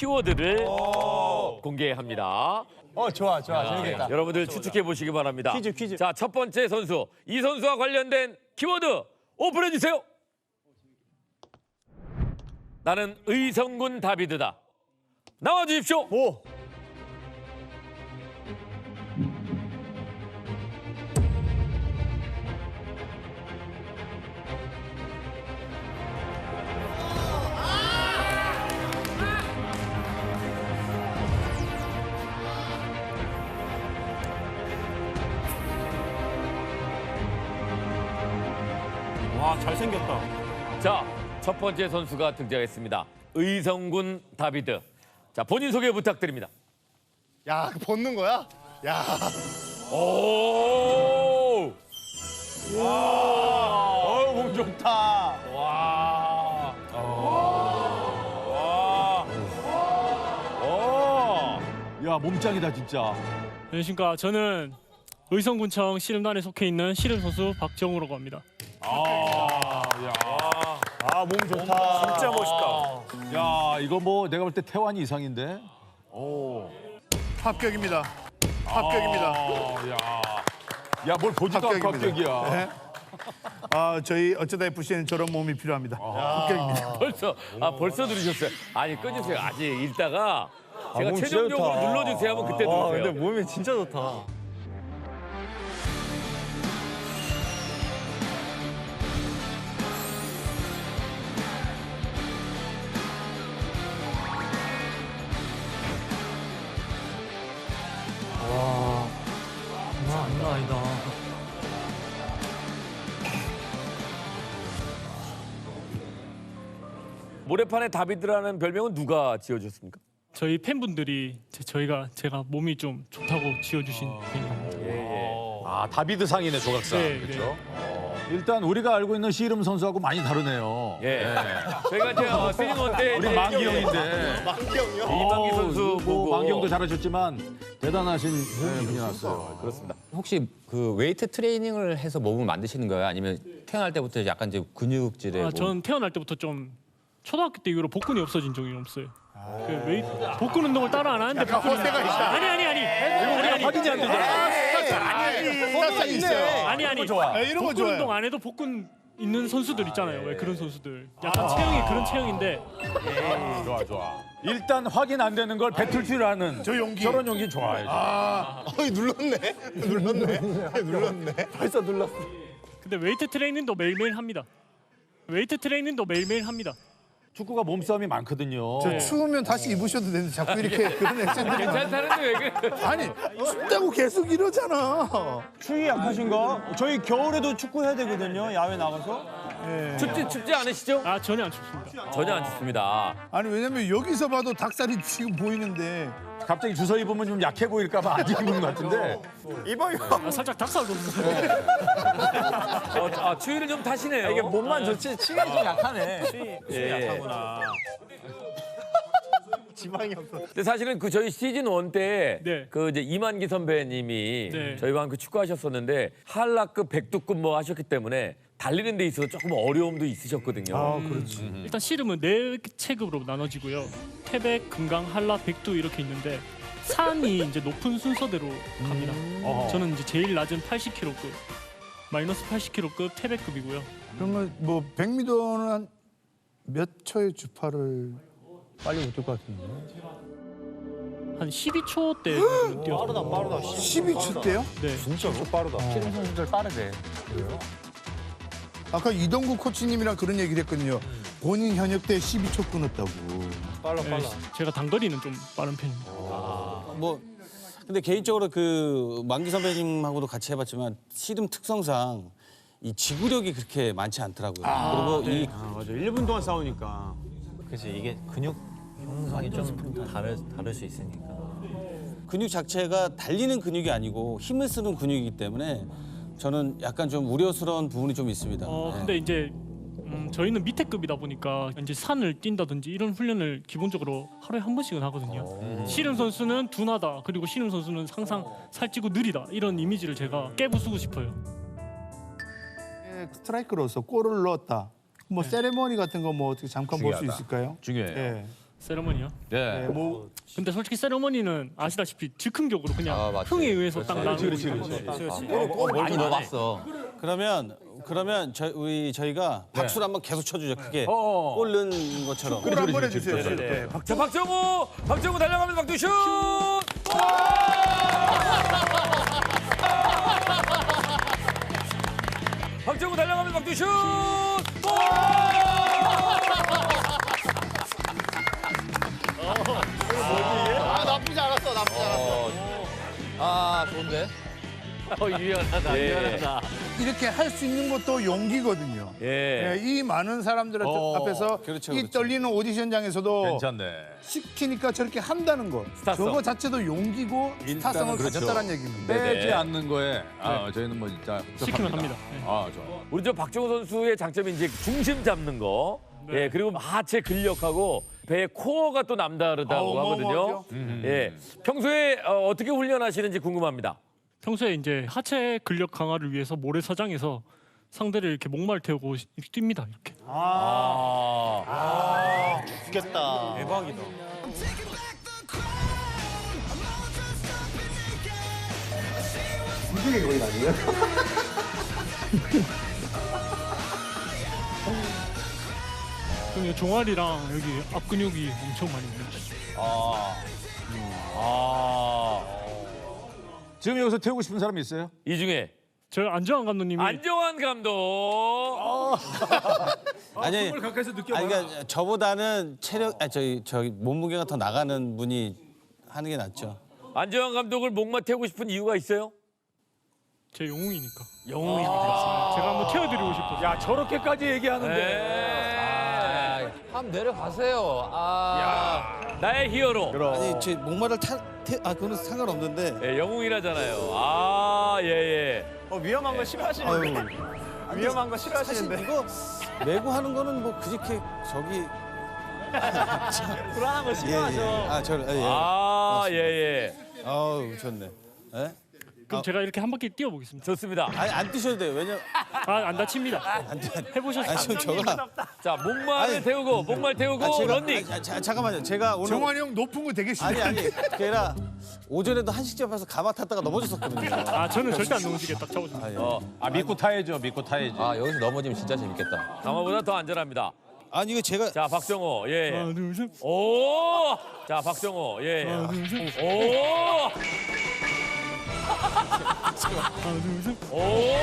키워드를 공개합니다. 어 좋아 좋아 재밌겠다. 네, 여러분들 추측해 보시기 바랍니다. 퀴즈, 퀴즈. 자, 첫 번째 선수. 이 선수와 관련된 키워드 오픈해 주세요. 나는 의성군 다비드다. 나와 주십시오. 오 와, 잘생겼다. 자, 첫 번째 선수가 등장했습니다. 의성군 다비드. 자, 본인 소개 부탁드립니다. 야, 그 벗는 거야? 야, 오! 어우, 몸 좋다. 와! 야, 몸짱이다, 진짜. 안녕하십니까. 저는 의성군청 씨름단에 속해 있는 씨름 선수 박정우라고 합니다. 아, 몸 좋다. 진짜 멋있다. 야, 이거 뭐 내가 볼 때 태환이 이상인데? 합격입니다. 합격입니다. 야. 야, 뭘 보지도 않고 합격입니다. 합격이야. 아, 저희 어쩌다 FC에는 저런 몸이 필요합니다. 합격입니다. 벌써 아 벌써 누르셨어요. 아니 끊으세요. 아직 읽다가 제가 최종적으로. 눌러주세요 하면 그때 누르세요. 몸이 진짜 좋다. 모래판에 다비드라는 별명은 누가 지어줬습니까? 저희 팬분들이 제- 저희가 제가 몸이 좀 좋다고 지어주신 아. 팬입니다. 아, 다비드 상이네, 조각상. 네, 그렇죠? 일단 우리가 알고 있는 씨름 선수하고 많이 다르네요. 예. 저희가 이제 어, 시즌 1때 우리 만기 형인데. 이만기 선수 뭐 보고 만기 형도 잘하셨지만 대단하신 네, 분이 나왔어요. 그렇습니다. 혹시 그 웨이트 트레이닝을 해서 몸을 만드시는 거예요? 아니면 태어날 때부터 약간 이제 근육질에 아, 뭐- 전 태어날 때부터 좀 초등학교 때 이후로 복근이 없어진 적이 없어요. 그 웨이, 복근 운동을 따로 안 하는데 복근 허세가 있다. 아니 아니 아니 아니 아니 확인이 안 되잖아. 허세가 있어요. 아니 아니 좋아. 아, 이런 거 복근 좋아요. 운동 안 해도 복근 있는 선수들 있잖아요. 왜 그런 선수들 약간 체형이 그런 체형인데 좋아, 좋아. 일단 확인 안 되는 걸 뱉을 줄 아는 저 용기. 저런 용기 좋아요. 아, 어이 눌렀네. 눌렀네. 눌렀네. 벌써 눌렀어. 근데 웨이트 트레이닝도 매일매일 합니다. 웨이트 트레이닝도 매일매일 합니다. 축구가 몸싸움이 많거든요. 저 추우면 다시 입으셔도 되는데 자꾸 이렇게 그런 액션들이 괜찮다는데 왜 그래? 아니 춥다고 계속 이러잖아. 추위 약하신가? 저희 겨울에도 축구 해야 되거든요. 야외 나가서. 춥지 춥지 않으시죠? 아 전혀 안 춥습니다. 전혀 안 춥습니다. 아니 왜냐면 여기서 봐도 닭살이 지금 보이는데 갑자기 주워 입으면 좀 약해 보일까 봐 안 입는 것 같은데. 아, 살짝 닭살 돋는데. 어, 아, 추위를 좀 타시네요. 이게 몸만 좋지 층이 좀 약하네. 예. 약하구나. 지방이 없어. 근데 사실은 그 저희 시즌 1때 네. 그 이제 이만기 선배님이 네. 저희와 함께 축구하셨었는데 한라급 백두급 뭐 하셨기 때문에 달리는 데 있어서 조금 어려움도 있으셨거든요. 아 그렇지. 일단 씨름은 네 체급으로 나눠지고요. 태백, 금강, 한라, 백두 이렇게 있는데 산이 이제 높은 순서대로 갑니다. 저는 이제 제일 낮은 80kg급, 마이너스 80kg급 태백급이고요. 그러면 뭐 100m는 몇 초의 주파를 빨리 웃을 것 같은데. 한 12초 때 뛰었어요. 빠르다. 12초 때요? 네. 진짜로 빠르다. 씨름 선수들 빠르대. 아까 이동국 코치님이랑 그런 얘기를 했거든요. 본인 현역 때 12초 끊었다고. 빨라 네, 제가 단거리는 좀 빠른 편입니다. 뭐 근데 개인적으로 그 만기 선배님하고도 같이 해봤지만 씨름 특성상 이 지구력이 그렇게 많지 않더라고요. 그리고 이 아, 맞아. 1분 동안 싸우니까. 그치 이게 근육 형성이 좀 다를 다를 수 있으니까. 근육 자체가 달리는 근육이 아니고 힘을 쓰는 근육이기 때문에 저는 약간 좀 우려스러운 부분이 좀 있습니다. 어 네. 근데 이제 음, 저희는 밑에 급이다 보니까 이제 산을 뛴다든지 이런 훈련을 기본적으로 하루에 한 번씩은 하거든요. 씨름 선수는 둔하다 그리고 씨름 선수는 항상 살찌고 느리다 이런 이미지를 제가 깨부수고 싶어요. 스트라이크로서 골을 넣었다. 뭐 세레머니 같은 거 뭐 어떻게 잠깐 볼 수 중요하다. 있을까요? 중요해요. 예. 세레머니요. 예. 뭐 근데 솔직히 세레머니는 아시다시피 즉흥적으로 그냥 아, 맞지. 흥에 의해서 딱 나는 그렇지, 거니까. 많이 넣어봤어. 그러면 그러면 저, 우리 저희가 박수를 한번 계속 쳐주죠. 크게 어. 골 넣은 것처럼. 골 한번 해주세요. 네, 네. 네, 자, 박정우! 박정우 달려가면서 박두 슛! 박정우 달려가면서 박두 슛! 유연하다, 유연하다. 이렇게 할 수 있는 것도 용기거든요. 예. 예, 이 많은 사람들 어, 앞에서 그렇죠, 이 그렇죠. 떨리는 오디션장에서도 괜찮네. 시키니까 저렇게 한다는 거. 스타성. 저거 자체도 용기고 스타성을 그렇죠. 가졌다는 얘기입니다. 네. 빼지 않는 거에 아, 저희는 뭐 진짜 시키면. 합니다. 네. 아, 좋아요. 우리 저 박정우 선수의 장점이 이제 중심 잡는 거. 네. 예, 그리고 하체 근력하고 배의 코어가 또 남다르다고 아, 하거든요. 어마어마하죠. 예. 평소에 어, 어떻게 훈련하시는지 궁금합니다. 평소에 이제 하체 근력 강화를 위해서 모래사장에서 상대를 이렇게 목말 태우고 이렇게 뜁니다. 이렇게. 아. 죽겠다. 대박이다. 그럼 종아리랑 여기 앞 근육이 엄청 많이 늘어졌어요. 아. 지금 여기서 태우고 싶은 사람 있어요? 이 중에 저희 안정환 감독님이 안정환 감독. 아니, 숨을 가까이서 느껴봐. 아니 그러니까 저보다는 체력, 아 저기 저기 몸무게가 더 나가는 분이 하는 게 낫죠. 안정환 감독을 목마 태우고 싶은 이유가 있어요? 제 영웅이니까. 영웅이니까. 제가 한번 태워드리고 싶어서. 야 저렇게까지 얘기하는데. 네. 한번 내려가세요. 아. 나의 히어로. 아니 제 목마를 타, 태, 아 그거는 상관없는데. 예, 영웅이라잖아요. 아, 예, 예. 어, 위험한 거 싫어하시는데. 위험한 거 사실 싫어하시는데. 이거 메고 하는 거는 뭐 그렇게 저기 불안한 거 예, 예. 싫어하죠. 아, 저 예. 아, 예, 예. 아우, 좋네. 예? 그럼 제가 이렇게 한 바퀴 뛰어보겠습니다. 좋습니다. 아니 안 뛰셔도 돼요. 왜냐? 아, 안 다칩니다. 아니 해보셨어요? 저 저가 자, 아니. 태우고, 목말 태우고, 아, 제가 런닝. 아니, 자, 잠깐만요. 제가 오늘 정환이 형 높은 거 되게 아니 싫어. 아니 그게 아니라 오전에도 한식집 앞에서 가마 탔다가 넘어졌었거든요. 아, 저는 절대 안딱 잡아줍니다. 아, 예. 어, 아 믿고 타야죠. 믿고 타야지. 아 여기서 넘어지면 진짜 재밌겠다. 강화보다 더 안전합니다. 아니 이거 제가 자, 박정호, 예. 하나, 둘, 셋. 오! 자, 박정호, 예. 하나, 둘, 셋. 오! 오!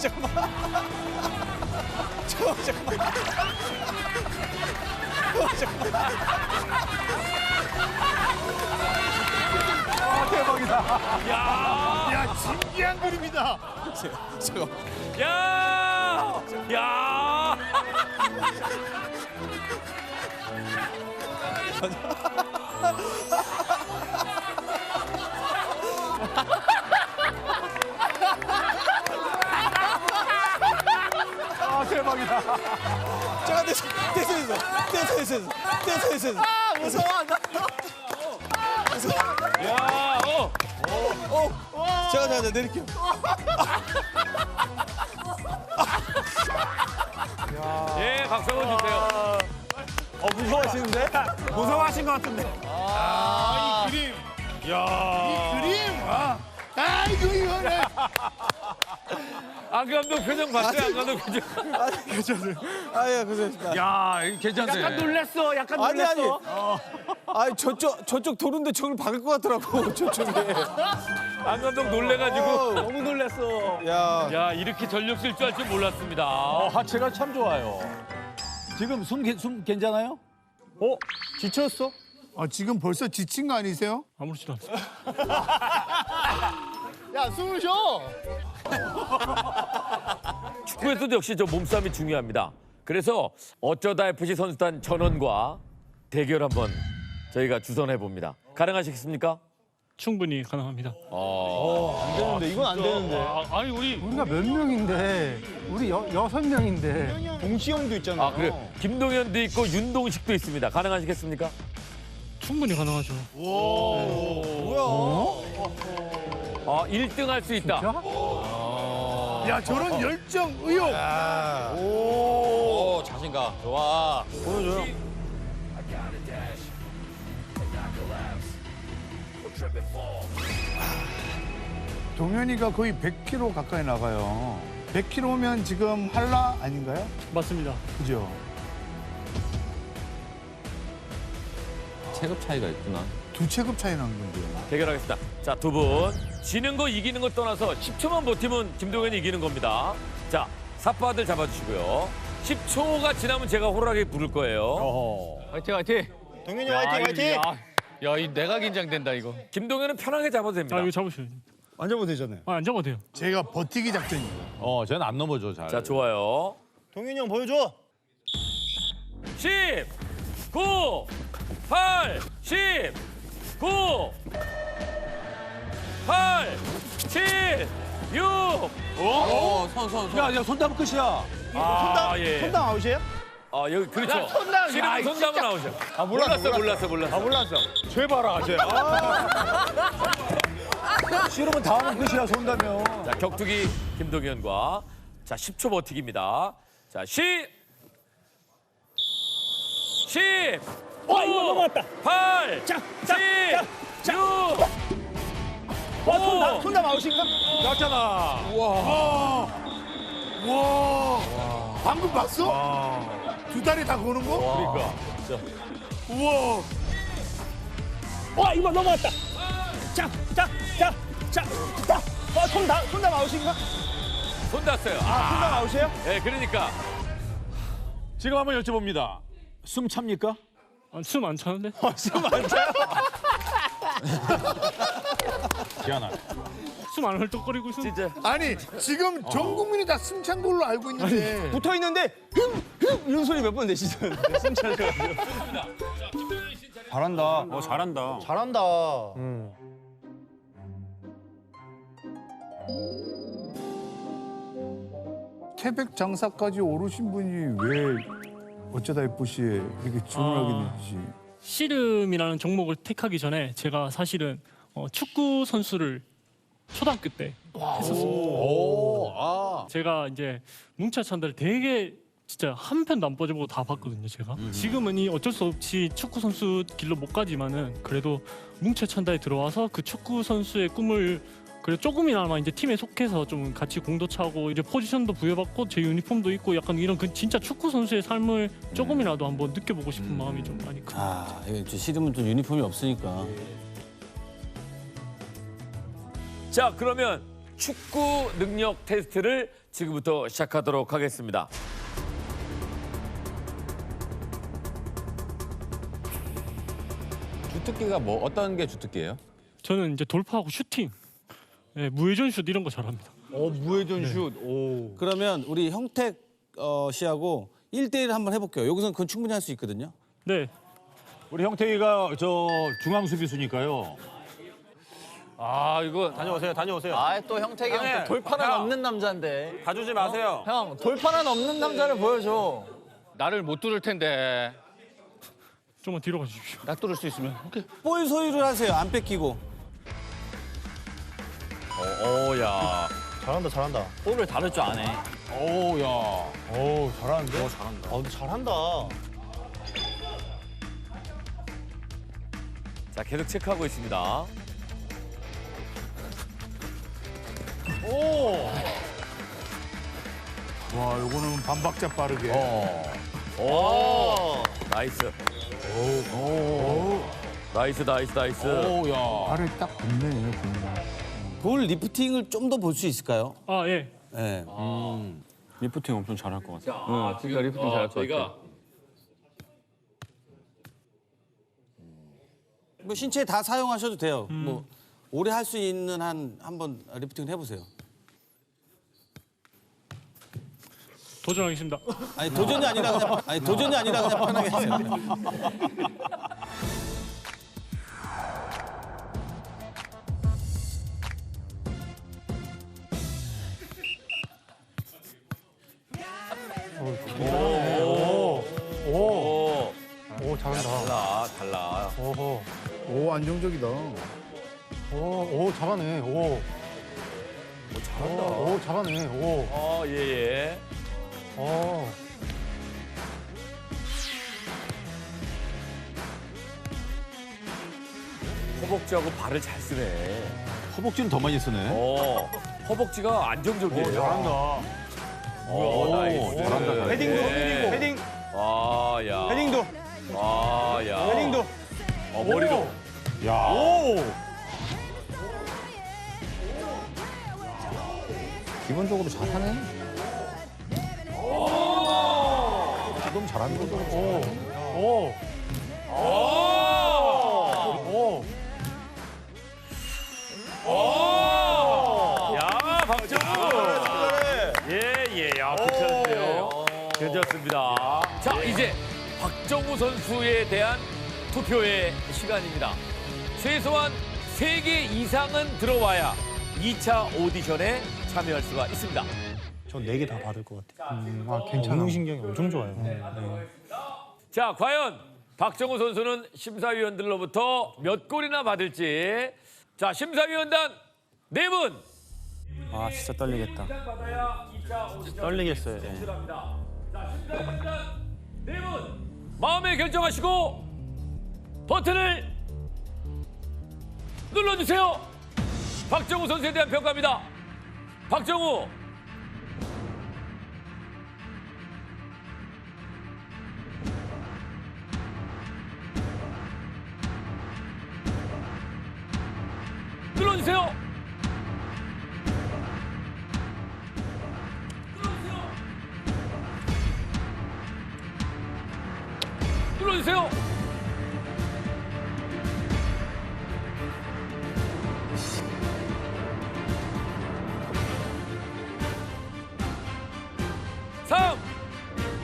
잠깐만 아, 대박이다. 야, 야 진기한 그림이다. 잠깐. 야, 야. 죄송합니다. 제가 됐어, 됐어, 됐어, 됐어, 됐어, 됐어, 됐어. 됐어. 아, 무서워. 나, 무서워. 야, 어. 어, 어. 제가 제가 제가 내릴게요. 예, 박수 한번 주세요. 어, 무서워하시는데? 무서워하신 것 같은데. 아, 이 그림. 야. 이 그림. 아, 아이고 이거는. 안 감독 표정 봤어요? 안 감독 표정. 아예 고생했습니다 야 이거 괜찮네. 약간 놀랬어. 약간 아니 아니 놀랬어. 아니 저쪽 저쪽 도는데 저걸 박을 것 같더라고 저쪽에 안 감독 놀래가지고. 너무 놀랬어. 야 야, 이렇게 전력 쓸줄알줄 몰랐습니다. 어, 하체가 참 좋아요. 지금 숨, 괜- 숨 괜찮아요? 어? 지쳤어? 아 지금 벌써 지친 거 아니세요? 아무렇지도 않습니다. 야 숨을 쉬어. 축구에서도 역시 저 몸싸움이 중요합니다. 그래서 어쩌다 FC 선수단 전원과 대결 한번 저희가 주선해 봅니다. 가능하시겠습니까? 충분히 가능합니다. 안 되는데 이건 안 되는데. 아, 아니 우리 우리가 몇 명인데 우리 여, 여섯 명인데 동시형도 있잖아요. 아 그래 김동현도 있고 윤동식도 있습니다. 가능하시겠습니까? 충분히 가능하죠. 아 1등 할 수 있다. 야 저런 열정 의욕. 오 자신감 좋아. 동현이가 거의 100km 가까이 나가요. 100km면 지금 한라 아닌가요? 맞습니다. 그죠? 체급 차이가 있구나. 두 체급 차이 난 건데. 대결하겠습니다. 자, 두 분. 지는 거 이기는 거 떠나서 10초만 버티면 김동현이 이기는 겁니다. 자, 사파들 잡아주시고요. 10초가 지나면 제가 호락하게 부를 거예요. 화이팅 화이팅. 동현이 화이팅 화이팅. 야, 이 내가 긴장된다 이거. 김동현은 편하게 잡아도 됩니다. 아 이거 잡으셔요. 앉아보면 되잖아요. 아, 안 잡아도 돼요. 제가 버티기 작전입니다. 어, 쟤는 안 넘어져 잘. 자, 좋아요. 동현이 형 보여줘. 10, 9, 8, 10, 9, 8, 7, 6. 어손손 손. 야, 야, 손담 끝이야. 아, 예. 손당 아웃이에요? 아, 여기 그렇죠. 씨름 손담은 나오죠. 아, 몰랐어, 몰랐어, 몰랐어. 몰랐어. 죄 봐라, 쟤. 아. 싫으면 다음은 끝이야, 손담이요. 자, 격투기 김동현과 자, 10초 버티기입니다. 자, 10 10 와, 이거 넘어갔다. 8 자, 7 6 5 손당 아웃인가? 났잖아. 와. 방금 봤어? 두 다리 다 거는 거? 그러니까. 우와. 와 이거 넘어갔다. 짝짝짝짝짝. 와 손당 손당 아웃인가? 손 닿았어요. 손당 아, 아웃이에요? 네, 그러니까 지금 한번 여쭤봅니다. 숨 찹니까? 아, 숨안 차는데? 기아나. 숨안 헐떡거리고 있어. 진짜 아니 지금 전 국민이 다 숨찬 걸로 알고 있는데. 붙어 있는데 흠흠 이런 소리 몇 번 내시던데 숨 차셔가지고. 잘한다. 어 잘한다. 잘한다. 태백 장사까지 오르신 분이 왜 어쩌다 FC에 이렇게 주문하게 아. 됐지? 씨름이라는 종목을 택하기 전에 제가 사실은 어, 축구 선수를 초등학교 때 했었습니다. 제가 이제 뭉차 찬다를 되게 진짜 한 편도 안 빠져보고 다 봤거든요, 제가. 지금은 이 어쩔 수 없이 축구 선수 길로 못 가지만은 그래도 뭉차 찬다에 들어와서 그 축구 선수의 꿈을 그래 조금이나마 이제 팀에 속해서 좀 같이 공도 차고 이제 포지션도 부여받고 제 유니폼도 있고 약간 이런 그 진짜 축구 선수의 삶을 조금이라도 한번 느껴보고 싶은 마음이 좀 많이 큽니다. 아, 이거 좀 씨름은 좀 유니폼이 없으니까. 자, 그러면 축구 능력 테스트를 지금부터 시작하도록 하겠습니다. 주특기가 뭐 어떤 게 주특기예요? 저는 이제 돌파하고 슈팅, 예, 무회전 슛 이런 거 잘합니다. 어 무회전 슛. 오. 그러면 우리 형택 어, 씨하고 1대1 한번 해볼게요. 여기서는 그건 충분히 할 수 있거든요. 네, 우리 형태이가 저 중앙 수비수니까요. 아 이거 다녀오세요. 다녀오세요. 아 또 형택이 형또 돌파는 없는 남자인데. 봐주지 마세요. 형 돌파는 없는 남자를 보여줘. 나를 못 뚫을 텐데. 좀만 뒤로 가주십시오. 나 뚫을 수 있으면. 오케이. 볼 소유를 하세요. 안 뺏기고. 오, 야. 잘한다 잘한다. 볼을 다룰 줄 아네. 오, 야. 오 잘하는데? 어 잘한다. 아 근데 잘한다. 자, 계속 체크하고 있습니다. 와, 요거는 반박자 빠르게. 오, 나이스. 오, 나이스, 나이스, 나이스. 오, 야. 발을 딱 붙네. 볼 리프팅을 좀 더 볼 수 있을까요? 아 예, 네. 리프팅 엄청 잘할 것 같아. 아, 지금 리프팅 잘할 것 같아. 뭐 신체 다 사용하셔도 돼요. 뭐 오래 할 수 있는 한 한번 리프팅 해보세요. 도전하겠습니다. 아니 도전이 아니라 그냥 아니 도전이 아니라 그냥 편하게 하세요. 오. 허벅지하고 발을 잘 쓰네. 허벅지는 더 많이 쓰네. 어, 허벅지가 안정적이에요. 잘한다. 오, 나이스. 잘한다, 잘한다. 헤딩도 네. 헤딩 아, 야. 헤딩도 아, 야. 헤딩도 어, 머리로. 야, 기본적으로 잘하네. 잘하는 거죠. 오. 오. 야, 박정우. 예, 예. 야, 괜찮은데요. 괜찮습니다. 자, 이제 박정우 선수에 대한 투표의 시간입니다. 최소한 세 개 이상은 들어와야 2차 오디션에 참여할 수가 있습니다. 전 네 개 다 받을 것 같아요. 아, 괜찮아. 운동신경이 엄청 좋아요. 자, 과연 박정우 선수는 심사위원들로부터 몇 골이나 받을지. 자, 심사위원단 네 분. 아 진짜 떨리겠다. 떨리겠어요. 예. 네 분. 마음에 결정하시고 버튼을 눌러주세요. 박정우 선수에 대한 평가입니다. 박정우. 눌러주세요. 삼,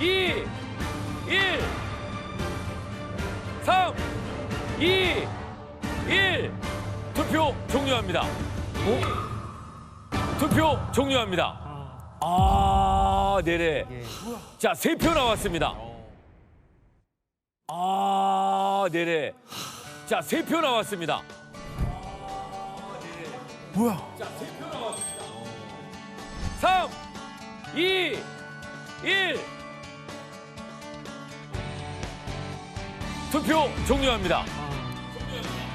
이, 일, 삼, 이, 일. 투표 종료합니다. 투표 종료합니다. 아, 네네. 자, 세 표 나왔습니다. 아, 네네. 자, 세 표 나왔습니다. 뭐야? 자, 세 표 나왔습니다. 3, 2, 1. 투표 종료합니다.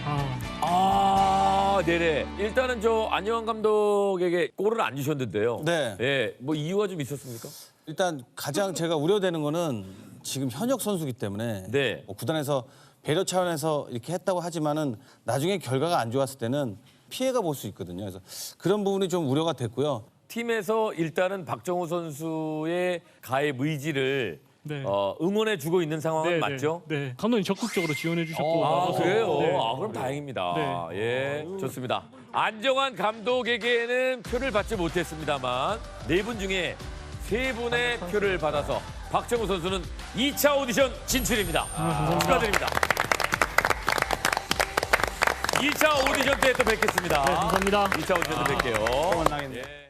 아, 아, 네네. 일단은 저 안녕한 감독에게 골을 안 주셨는데요. 네. 예, 뭐 이유가 좀 있었습니까? 일단 가장 제가 우려되는 거는 지금 현역 선수기 때문에 네. 뭐 구단에서 배려 차원에서 이렇게 했다고 하지만은 나중에 결과가 안 좋았을 때는 피해가 볼 수 있거든요. 그래서 그런 부분이 좀 우려가 됐고요. 팀에서 일단은 박정우 선수의 가입 의지를 네. 어, 응원해 주고 있는 상황은 네, 맞죠? 네. 네. 감독님 적극적으로 지원해 주셨고. 아, 나서서, 그래요? 네. 아, 그럼 다행입니다. 네. 예, 좋습니다. 안정환 감독에게는 표를 받지 못했습니다만 네 분 중에 세 분의 표를 받아서 박정우 선수는 2차 오디션 진출입니다. 축하드립니다. 2차 오디션 때 또 뵙겠습니다. 네, 감사합니다. 2차 오디션 때 뵐게요. 만나겠네요. 예.